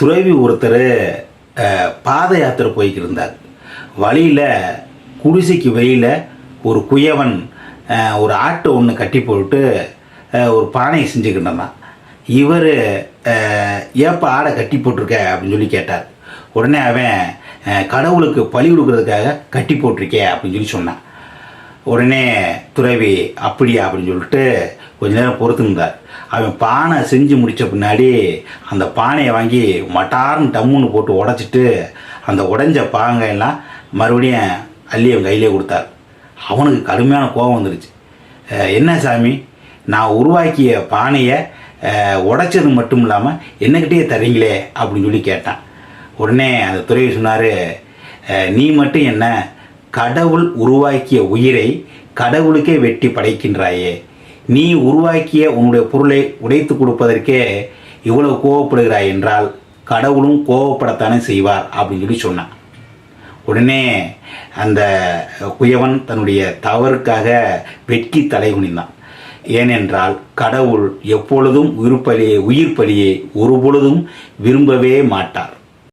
துறவி ஒருத்தர் பாத யாத்திரை போய்க்கிட்டு இருந்தார். வழியில் குடிசைக்கு வெளியில் ஒரு குயவன் ஒரு ஆட்டை ஒன்று கட்டி போட்டு ஒரு பானையை செஞ்சுக்கிட்டு இருந்தான். இவர் ஏப்பா ஆடை கட்டி போட்டிருக்க? அப்படின்னு சொல்லி கேட்டார். உடனே அவன் கடவுளுக்கு பலி கொடுக்கறதுக்காக கட்டி போட்டிருக்கே அப்படின்னு சொல்லி சொன்னான். உடனே துறவி அப்படியா அப்படின்னு சொல்லிட்டு கொஞ்ச நேரம் பொறுத்துருந்தார் அவன் பானை செஞ்சு முடித்த பின்னாடி அந்த பானையை வாங்கி மட்டார்னு டம்முன்னு போட்டு உடச்சிட்டு அந்த உடஞ்ச பாங்கையெல்லாம் மறுபடியும் அள்ளி அவன் கையிலே கொடுத்தார். அவனுக்கு கடுமையான கோபம் வந்துடுச்சு என்ன சாமி நான் உருவாக்கிய பானையை உடைச்சது மட்டும் இல்லாமல் என்னக்கிட்டே தரீங்களே அப்படின்னு சொல்லி கேட்டான். உடனே அந்த துறவி சொன்னார் நீ மட்டும் என்ன கடவுள் உருவாக்கிய உயிரை கடவுளுக்கே வெட்டி படைக்கின்றாயே. நீ உருவாக்கிய உன்னுடைய பொருளை உடைத்து கொடுப்பதற்கே இவ்வளவு கோவப்படுகிறாய் என்றால் கடவுளும் கோவப்படத்தானே செய்வார் அப்படின்னு சொல்லி சொன்னான். உடனே அந்த குயவன் தன்னுடைய தவறுக்காக வெட்கி தலை குனிந்தான். ஏனென்றால் கடவுள் எப்பொழுதும் உயிர் பலியை உயிர் பலியை ஒருபொழுதும் விரும்பவே மாட்டார்.